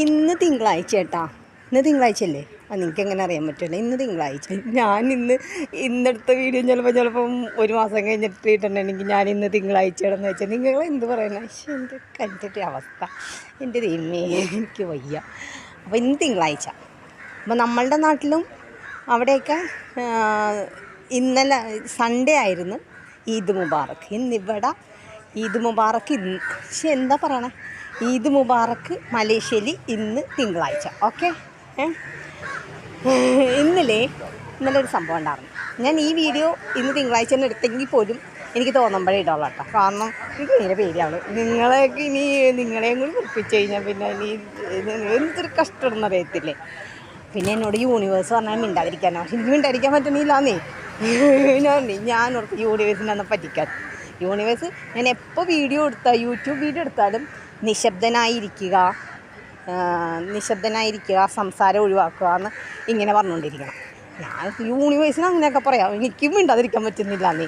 ഇന്ന് തിങ്കളാഴ്ച കേട്ടാ. ഇന്ന് തിങ്കളാഴ്ച അല്ലേ ആ നിങ്ങൾക്ക് എങ്ങനെ അറിയാൻ പറ്റില്ല ഇന്ന് തിങ്കളാഴ്ച. ഞാൻ ഇന്ന് ഇന്നെടുത്ത വീഡിയോ ചിലപ്പോൾ ചിലപ്പം ഒരു മാസം കഴിഞ്ഞിട്ട് ഇട്ടിട്ടുണ്ടെങ്കിൽ ഞാൻ ഇന്ന് തിങ്കളാഴ്ചയാണെന്ന് വെച്ചാൽ നിങ്ങൾ എന്ത് പറയുന്നത് പക്ഷേ എന്റെ കണ്ടിട്ട് അവസ്ഥ. എന്റെ ദൈവമേ എനിക്ക് വയ്യ. അപ്പോൾ ഇന്ന് തിങ്കളാഴ്ച. അപ്പോൾ നമ്മളുടെ നാട്ടിലും അവിടെയൊക്കെ ഇന്നലെ സൺഡേ ആയിരുന്നു ഈദ് മുബാറക്ക് ഇന്നിവിടെ ഈദ് മുബാറക്ക് ഇന്ന്. പക്ഷെ എന്താ പറയണേ? ഈദ് മുബാറക്ക് മലേഷ്യയിൽ ഇന്ന് തിങ്കളാഴ്ച. ഓക്കെ? ഇന്നലെ ഇന്നലെ ഒരു സംഭവം ഉണ്ടായിരുന്നു. ഞാൻ ഈ വീഡിയോ ഇന്ന് തിങ്കളാഴ്ച തന്നെ എടുത്തെങ്കിൽ പോലും എനിക്ക് തോന്നുമ്പോഴേ ഇടുള്ളൂ കേട്ടോ. കാരണം എനിക്ക് ഭയങ്കര പേടിയാണ്. നിങ്ങളെയൊക്കെ ഇനി നിങ്ങളെയും കൂടി കുറിപ്പിച്ച് കഴിഞ്ഞാൽ പിന്നെ ഇനി എന്തൊരു കഷ്ടമെന്ന് അറിയത്തില്ലേ? പിന്നെ എന്നോട് യൂണിവേഴ്സ് പറഞ്ഞാൽ മിണ്ടാതിരിക്കാനോ? പക്ഷെ എനിക്ക് മിണ്ടാതിരിക്കാൻ പറ്റുന്നില്ലാന്നേ. ഞാൻ ഞാൻ ഓർത്ത് യൂണിവേഴ്സിനെ പറ്റിക്കാത്ത യൂണിവേഴ്സ് ഞാൻ എപ്പോൾ വീഡിയോ എടുത്താൽ യൂട്യൂബ് വീഡിയോ എടുത്താലും നിശബ്ദനായിരിക്കുക നിശബ്ദനായിരിക്കുക സംസാരം ഒഴിവാക്കുക എന്ന് ഇങ്ങനെ പറഞ്ഞുകൊണ്ടിരിക്കണം. ഞാൻ യൂണിവേഴ്സിന് അങ്ങനെയൊക്കെ പറയാം. എനിക്കും മിണ്ടാതിരിക്കാൻ പറ്റുന്നില്ല നീ.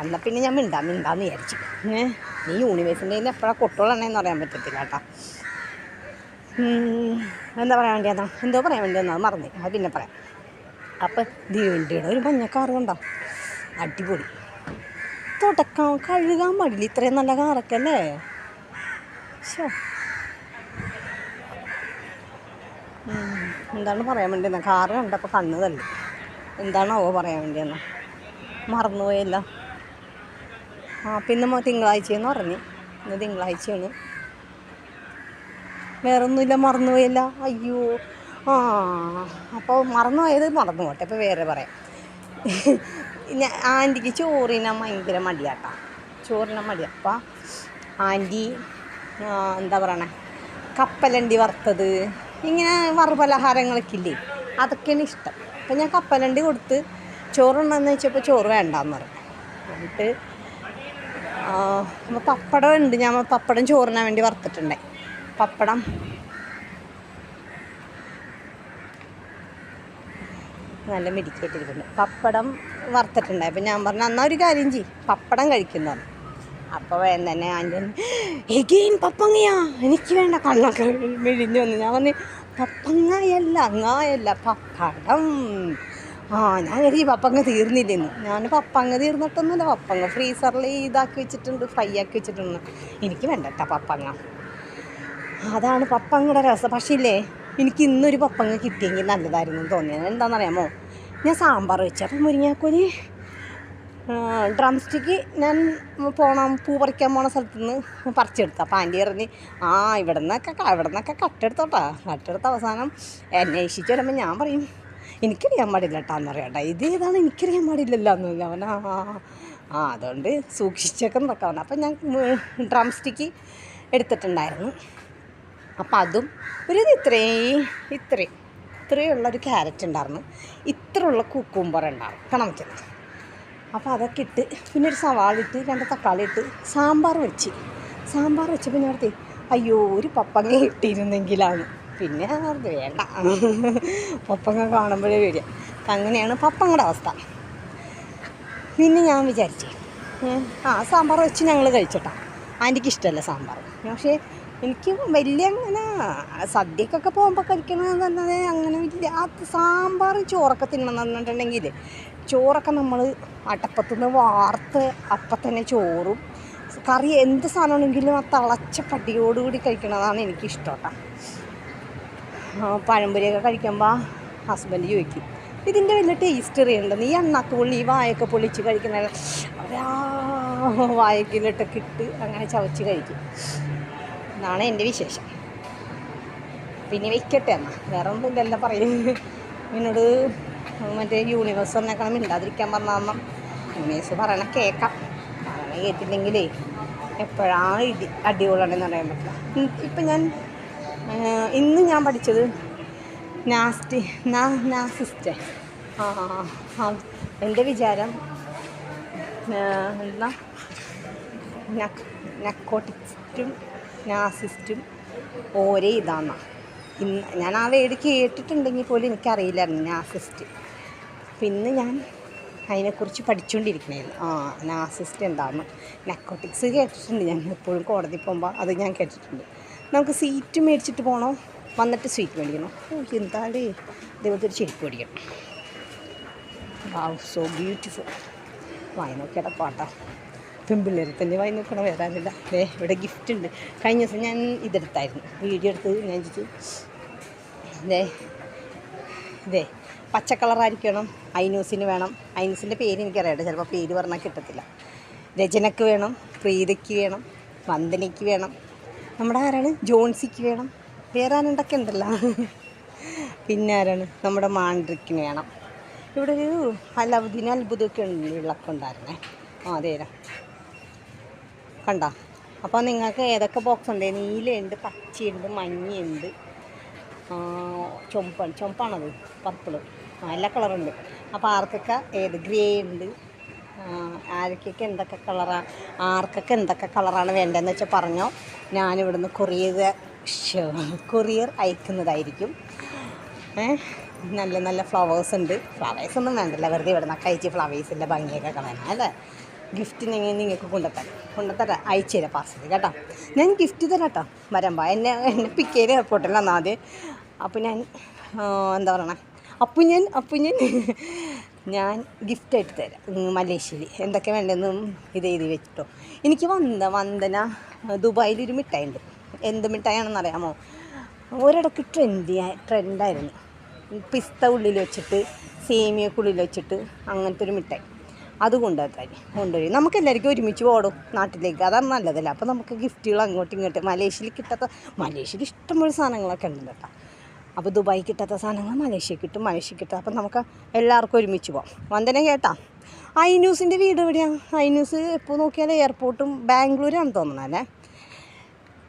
അന്ന പിന്നെ ഞാൻ മിണ്ടാ മിണ്ടാന്ന് വിചാരിച്ചു. ഏ നീ യൂണിവേഴ്സിന്റെ എപ്പോഴാണ് കൊട്ടോളണേന്ന് പറയാൻ പറ്റത്തില്ല കേട്ടോ. എന്താ പറയാൻ വേണ്ടിയെന്നാ എന്തോ പറയാൻ വേണ്ടിയെന്നാ മറന്നു. അത് പിന്നെ പറയാം. അപ്പം ദീവണ്ടിയുടെ ഒരു മഞ്ഞക്കാറ് കണ്ടോ? അടിപൊളി. തുടക്കാൻ കഴുകാൻ മടിയിൽ ഇത്രയും നല്ല കാറൊക്കെ അല്ലേ? ശോ എന്താണ് പറയാൻ വേണ്ടിയെന്ന? കാറ് കണ്ടപ്പോൾ കണ്ണ് തള്ളി എന്താണാവോ പറയാൻ വേണ്ടിയെന്ന. മറന്നുപോയല്ല. ആ പിന്നെ തിങ്കളാഴ്ചയെന്ന് പറഞ്ഞു. ഇന്ന് തിങ്കളാഴ്ചയാണ്. വേറെ ഒന്നുമില്ല മറന്നുപോയല്ല. അയ്യോ. ആ അപ്പോൾ മറന്നുപോയത് മറന്നു പോട്ടെ അപ്പോൾ വേറെ പറയാം. ഞാൻ ആന്റിക്ക് ചോറിനാൻ ഭയങ്കര മടിയാട്ടാ. ചോറിനാൻ മടിയാ. അപ്പം ആന്റി എന്താ പറയണേ? കപ്പലണ്ടി വറുത്തത്. ഇങ്ങനെ വറുപലഹാരങ്ങളൊക്കെ ഇല്ലേ അതൊക്കെയാണ് ഇഷ്ടം. അപ്പം ഞാൻ കപ്പലണ്ടി കൊടുത്ത് ചോറുണ്ടെന്ന് വെച്ചപ്പോൾ ചോറ് വേണ്ടാന്ന് പറഞ്ഞു. എന്നിട്ട് പപ്പടം ഉണ്ട്. ഞാൻ പപ്പടം ചോറിനാൻ വേണ്ടി വറുത്തിട്ടുണ്ടേ. പപ്പടം. നല്ല മിടിക്കേറ്റിരിക്കുന്നു പപ്പടം വറുത്തിട്ടുണ്ടായി. അപ്പം ഞാൻ പറഞ്ഞു അന്നാ ഒരു കാര്യം ചെയ്യും. പപ്പടം കഴിക്കുന്നു അപ്പോൾ വേഗം തന്നെ ആന്റി എഗെയിൻ പപ്പങ്ങയാ എനിക്ക് വേണ്ട കണ്ണൊക്കെ മിഴിഞ്ഞു വന്നു. ഞാൻ പറഞ്ഞു പപ്പങ്ങയല്ല അങ്ങായല്ല പപ്പടം. ആ ഞാൻ കരുതി പപ്പങ്ങ തീർന്നില്ലെന്ന്. ഞാൻ പപ്പങ്ങ തീർന്നിട്ടൊന്നുമില്ല പപ്പങ്ങ ഫ്രീസറിൽ ഇതാക്കി വെച്ചിട്ടുണ്ട് ഫ്രൈ ആക്കി വെച്ചിട്ടുണ്ട്. എനിക്ക് വേണ്ട കേട്ടോ പപ്പങ്ങ. അതാണ് പപ്പങ്ങയുടെ രസം. പക്ഷേ ഇല്ലേ എനിക്ക് ഇന്നൊരു പപ്പങ്ങ കിട്ടിയെങ്കിൽ നല്ലതായിരുന്നു തോന്നിയത്. എന്താണെന്നറിയാമോ? ഞാൻ സാമ്പാർ വെച്ചു. അപ്പം ഡ്രം സ്റ്റിക്ക് ഞാൻ പോണം പൂ പറിക്കാൻ പോണ സ്ഥലത്ത് നിന്ന് പറിച്ചെടുത്ത. അപ്പം ആന്റി പറഞ്ഞ് ആ ഇവിടെ നിന്നൊക്കെ ഇവിടെ നിന്നൊക്കെ കട്ടെടുത്തോട്ടാ. കട്ടെടുത്ത അവസാനം അന്വേഷിച്ച് വരുമ്പോൾ ഞാൻ പറയും എനിക്കറിയാൻ പാടില്ല കേട്ടാന്ന് എന്ന് പറയാം കേട്ടോ. ഇത് ഏതാണ്? എനിക്കറിയാൻ പാടില്ലല്ലോ. എന്ന് അവൻ ആ ആ, അതുകൊണ്ട് സൂക്ഷിച്ചൊക്കെ നോക്കാം അപ്പം ഞാൻ ഡ്രം സ്റ്റിക്ക് എടുത്തിട്ടുണ്ടായിരുന്നു. അപ്പം അതും ഒരു ഇത്രയും ഇത്രയും ഇത്രയുള്ളൊരു ക്യാരറ്റ് ഉണ്ടായിരുന്നു. ഇത്രയുള്ള കുക്കുംബർ ഉണ്ടായിരുന്നു. കാണാൻ പറ്റുന്നത് അപ്പോൾ അതൊക്കെ ഇട്ട് പിന്നെ ഒരു സവാള ഇട്ട് രണ്ട് തക്കാളി ഇട്ട് സാമ്പാർ വെച്ച്. സാമ്പാർ വെച്ചപ്പോൾ ഞാൻ ഓർത്തേ അയ്യോ ഒരു പപ്പങ്ങ ഇട്ടിരുന്നെങ്കിലാണ് പിന്നെ അത് വേണ്ട. പപ്പങ്ങ കാണുമ്പോഴേ വരിക. അങ്ങനെയാണ് പപ്പങ്ങളുടെ അവസ്ഥ. പിന്നെ ഞാൻ വിചാരിച്ചു ആ സാമ്പാർ വെച്ച് ഞങ്ങൾ കഴിച്ചോട്ടാ. ആന്റിക്ക് ഇഷ്ടമല്ല സാമ്പാർ. പക്ഷേ എനിക്ക് വലിയ അങ്ങനെ സദ്യക്കൊക്കെ പോകുമ്പോൾ കഴിക്കണമെന്ന് പറഞ്ഞത് അങ്ങനെ വലിയ ആ സാമ്പാർ ചോറൊക്കെ തിന്നണം പറഞ്ഞിട്ടുണ്ടെങ്കിൽ ചോറൊക്കെ നമ്മൾ അടപ്പത്തുനിന്ന് വാർത്ത് അപ്പം തന്നെ ചോറും. കറി എന്ത് സാധനമാണെങ്കിലും ആ തിളച്ച പട്ടിയോടുകൂടി കഴിക്കണതാണ് എനിക്കിഷ്ടം കേട്ടോ. പഴംപൊരിയൊക്കെ കഴിക്കുമ്പോൾ ഹസ്ബൻഡ് ചോദിക്കും ഇതിന്റെ വലിയ ടേസ്റ്റ് അറിയണ്ട? നീ എണ്ണാക്ക് പൊള്ളി ഈ വായൊക്കെ പൊള്ളിച്ച് കഴിക്കുന്ന? വായക്കിലിട്ടൊക്കെ ഇട്ട് അങ്ങനെ ചവച്ച് കഴിക്കും. എന്നാണ് എന്റെ വിശേഷം. പിന്നെ വെക്കട്ടെ എന്നാൽ വേറെ ഒന്നും ഇല്ലല്ലോ പറയും എന്നോട് മറ്റേ യൂണിവേഴ്സ് വന്നേക്കണം മിണ്ടാതിരിക്കാൻ പറഞ്ഞാൽ യൂണിവേഴ്സ് പറയണ കേൾക്കാം പറയണ കേട്ടില്ലെങ്കിലേ എപ്പോഴാണ് ഇടി അടിപൊളിയാണെന്ന് അറിയാൻ പറ്റില്ല. ഇപ്പം ഞാൻ ഇന്ന് ഞാൻ പഠിച്ചത് നാസ്റ്റി നാ നാസിസ്റ്റ് ആ എന്റെ വിചാരം എന്താ? നക്കോട്ടിക്സും നാസിസ്റ്റും ഒരേ ഇതാന്നാണ് ഇന്ന് ഞാൻ ആ വേട് കേട്ടിട്ടുണ്ടെങ്കിൽ പോലും എനിക്കറിയില്ലായിരുന്നു നാസിസ്റ്റ് പിന്നെ ഞാൻ അതിനെക്കുറിച്ച് പഠിച്ചുകൊണ്ടിരിക്കണേന്ന് ആ നാസിസ്റ്റ് എന്താണ് നക്കോട്ടിക്സ് കേട്ടിട്ടുണ്ട് ഞാൻ. എപ്പോഴും കോടതി പോകുമ്പോൾ അത് ഞാൻ കേട്ടിട്ടുണ്ട്. നമുക്ക് സീറ്റ് മേടിച്ചിട്ട് പോകണോ വന്നിട്ട് സ്വീറ്റ് മേടിക്കണം? ഓ എന്താടേ? ഇതേപോലത്തെ ഒരു ചെരുപ്പ് മേടിക്കണം. സോ ബ്യൂട്ടിഫുൾ വായി പാട്ടാ. പെമ്പിള്ളേർ തന്നെ വായി നോക്കണം? വരാനില്ല. ദേ ഇവിടെ ഗിഫ്റ്റ് ഉണ്ട്. കഴിഞ്ഞ ദിവസം ഞാൻ ഇതെടുത്തായിരുന്നു. വീഡിയോ എടുത്ത് ഞാൻ ചോദിച്ചു ദേ ഇതേ പച്ച കളറായിരിക്കണം. ഐനൂസിന് വേണം. ഐനൂസിന്റെ പേര് എനിക്കറിയാം. ചിലപ്പോൾ പേര് പറഞ്ഞാൽ കിട്ടത്തില്ല. രചനയ്ക്ക് വേണം പ്രീതയ്ക്ക് വേണം വന്ദനയ്ക്ക് വേണം. നമ്മുടെ ആരാണ്? ജോൺസിക്ക് വേണം. വേറെ ആരുണ്ടൊക്കെ ഉണ്ടല്ലോ. പിന്നെ ആരാണ്? നമ്മുടെ മാൻഡ്രിക്കിന് വേണം. ഇവിടെ ഒരു അലവുദിന അത്ഭുതമൊക്കെ ഉണ്ട് വിളക്കം ഉണ്ടായിരുന്നേ. ആ അതേരാ കണ്ട? അപ്പോൾ നിങ്ങൾക്ക് ഏതൊക്കെ ബോക്സ് ഉണ്ട്? നീലയുണ്ട് പച്ചയുണ്ട് മഞ്ഞയുണ്ട്. ചുമപ്പാണ് ചുമപ്പാണത്. പർപ്പിൾ. ആ എല്ലാ കളറുണ്ട്. അപ്പോൾ ആർക്കൊക്കെ ഏത് ഗ്രേ ഉണ്ട്? ആരൊക്കെ എന്തൊക്കെ കളറാണ് ആർക്കൊക്കെ എന്തൊക്കെ കളറാണ് വേണ്ടതെന്ന് വെച്ചാൽ പറഞ്ഞോ. ഞാനിവിടുന്ന് കൊറിയർ കൊറിയർ അയക്കുന്നതായിരിക്കും. നല്ല നല്ല ഫ്ലവേഴ്സ് ഉണ്ട്. ഫ്ലവേഴ്സ് ഒന്നും വേണ്ടല്ല. വെറുതെ ഇവിടെ നിന്നൊക്കെ അയച്ച് ഫ്ലവേഴ്സിന്റെ ഭംഗിയൊക്കെ കളയണം അല്ലേ? ഗിഫ്റ്റ് നിങ്ങൾ നിങ്ങൾക്ക് കൊണ്ടുത്തരാം. കൊണ്ടുത്തരാം. അയച്ചു തരാം പാർസൽ കേട്ടോ. ഞാൻ ഗിഫ്റ്റ് തരാം കേട്ടോ. വരുമ്പോൾ എന്നെ എന്നെ പിക്ക് ചെയ്ത് എയർപോർട്ടിൽ വന്നാൽ മതി. അപ്പോൾ ഞാൻ എന്താ പറയണേ? അപ്പോൾ ഞാൻ അപ്പോൾ ഞാൻ ഞാൻ ഗിഫ്റ്റ് ആയിട്ട് തരാം മലേഷ്യയിൽ. എന്തൊക്കെ വേണ്ടതെന്നും ഇത് എഴുതി വെച്ചിട്ടോ. എനിക്ക് വന്ദ വന്ദന ദുബായിലൊരു മിഠായി ഉണ്ട് എന്ത് മിഠായിയാണെന്ന് അറിയാമോ? ഒരിടക്ക് ട്രെൻഡി ട്രെൻഡായിരുന്നു പിസ്ത ഉള്ളിൽ വെച്ചിട്ട് സേമിയൊക്കെ ഉള്ളിൽ വെച്ചിട്ട് അങ്ങനത്തെ ഒരു മിഠായി. അത് കൊണ്ടുവരാൻ കൊണ്ടുപോയി നമുക്ക് എല്ലാവർക്കും ഒരുമിച്ച് പോടും നാട്ടിലേക്ക്. അതാണ് നല്ലതല്ലേ? അപ്പോൾ നമുക്ക് ഗിഫ്റ്റുകൾ അങ്ങോട്ടും ഇങ്ങോട്ടും മലേഷ്യയിൽ കിട്ടാത്ത മലേഷ്യയിൽ ഇഷ്ടംപോലെ സാധനങ്ങളൊക്കെ ഉണ്ടല്ലോ കേട്ടോ. അപ്പോൾ ദുബായി കിട്ടാത്ത സാധനങ്ങൾ മലേഷ്യ കിട്ടും മലേഷ്യ കിട്ടും. അപ്പം നമുക്ക് എല്ലാവർക്കും ഒരുമിച്ച് പോകാം വന്ദന കേട്ടാ? ഐ ന്യൂസിന്റെ വീട് എവിടെയാണ് ഐ ന്യൂസ് എപ്പോൾ നോക്കിയാലും എയർപോർട്ടും ബാംഗ്ലൂരാണ് അല്ലേ?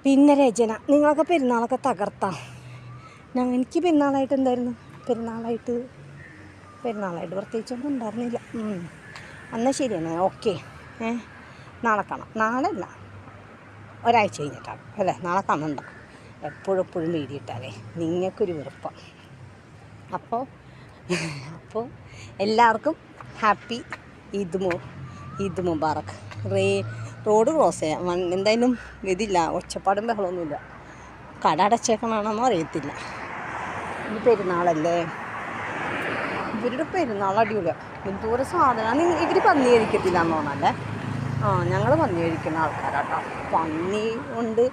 പിന്നെ രചന നിങ്ങളൊക്കെ പെരുന്നാളൊക്കെ തകർത്താം? ഞാൻ എനിക്ക് പെരുന്നാളായിട്ട് എന്തായിരുന്നു? പെരുന്നാളായിട്ട് പെരുന്നാളായിട്ട് പ്രത്യേകിച്ചൊന്നും ഉണ്ടായിരുന്നില്ല. എന്നാൽ ശരിയാണ് ഓക്കെ. ഏ നാളെ കാണാം. നാളെ അല്ല ഒരാഴ്ച കഴിഞ്ഞിട്ടാണ്. അല്ലേ? നാളെ കാണണ്ട എപ്പോഴും എപ്പോഴും വീഡിയോ ഇട്ടാലേ നിങ്ങൾക്കൊരു വെറുപ്പം. അപ്പോൾ അപ്പോൾ എല്ലാവർക്കും ഹാപ്പി ഈദ് മു ഈദ് മുബാറക്ക് റേ റോഡ് ക്രോസ് ചെയ്യാം. എന്തായാലും ഇതില്ല. ഒച്ചപ്പാടും ബഹളമൊന്നുമില്ല. കട അടച്ചേക്കണാണെന്നോ അറിയത്തില്ല. ഇത് പെരുന്നാളല്ലേ? ഇവരുടെ പെരുന്നാൾ അടിപൊളിയാണ് എന്തോരം സാധനമാണ് ഇവർ പന്നി കഴിക്കത്തില്ല തോന്നല്ലേ? ആ ഞങ്ങൾ പന്നി കഴിക്കുന്ന ആൾക്കാരാട്ടോ. പന്നി കൊണ്ട്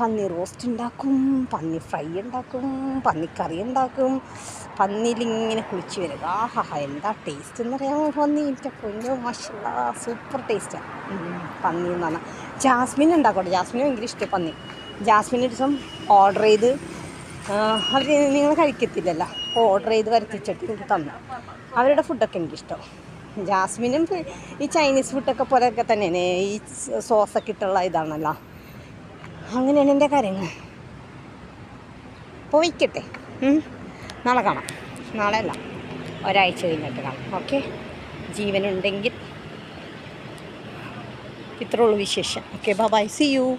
പന്നി റോസ്റ്റ് ഉണ്ടാക്കും പന്നി ഫ്രൈ ഉണ്ടാക്കും പന്നിക്കറി ഉണ്ടാക്കും. പന്നിയിലിങ്ങനെ കുളിച്ച് വരും ആഹാ എന്താ ടേസ്റ്റ് എന്ന് പറയാമോ പന്നി എന്റെ പൊന്നോ മഷല്ല സൂപ്പർ ടേസ്റ്റാണ് പന്നി എന്ന് പറഞ്ഞാൽ ജാസ്മിൻ ഉണ്ടാക്കട്ടെ. ജാസ്മിന് ഭയങ്കര ഇഷ്ടം പന്നി. ജാസ്മിൻ ഒരു ദിവസം ഓർഡർ ചെയ്ത് അവർ നിങ്ങൾ കഴിക്കത്തില്ലല്ലോ. ഓർഡർ ചെയ്ത് വരുത്തിച്ചിട്ട് എനിക്ക് തന്നു. അവരുടെ ഫുഡൊക്കെ എനിക്കിഷ്ടം. ജാസ്മിനും ഈ ചൈനീസ് ഫുഡൊക്കെ പോലെയൊക്കെ തന്നെയാണ്. ഈ സോസൊക്കെ ഇട്ടുള്ള ഇതാണല്ലോ. അങ്ങനെയാണ് എന്റെ കാര്യങ്ങൾ. പോയിക്കട്ടെ. നാളെ കാണാം. നാളെ അല്ല. ഒരാഴ്ച കഴിഞ്ഞിട്ട് കാണാം. ഓക്കെ? ജീവനുണ്ടെങ്കിൽ ഇത്രയുള്ളൂ വിശേഷം. Okay bye C U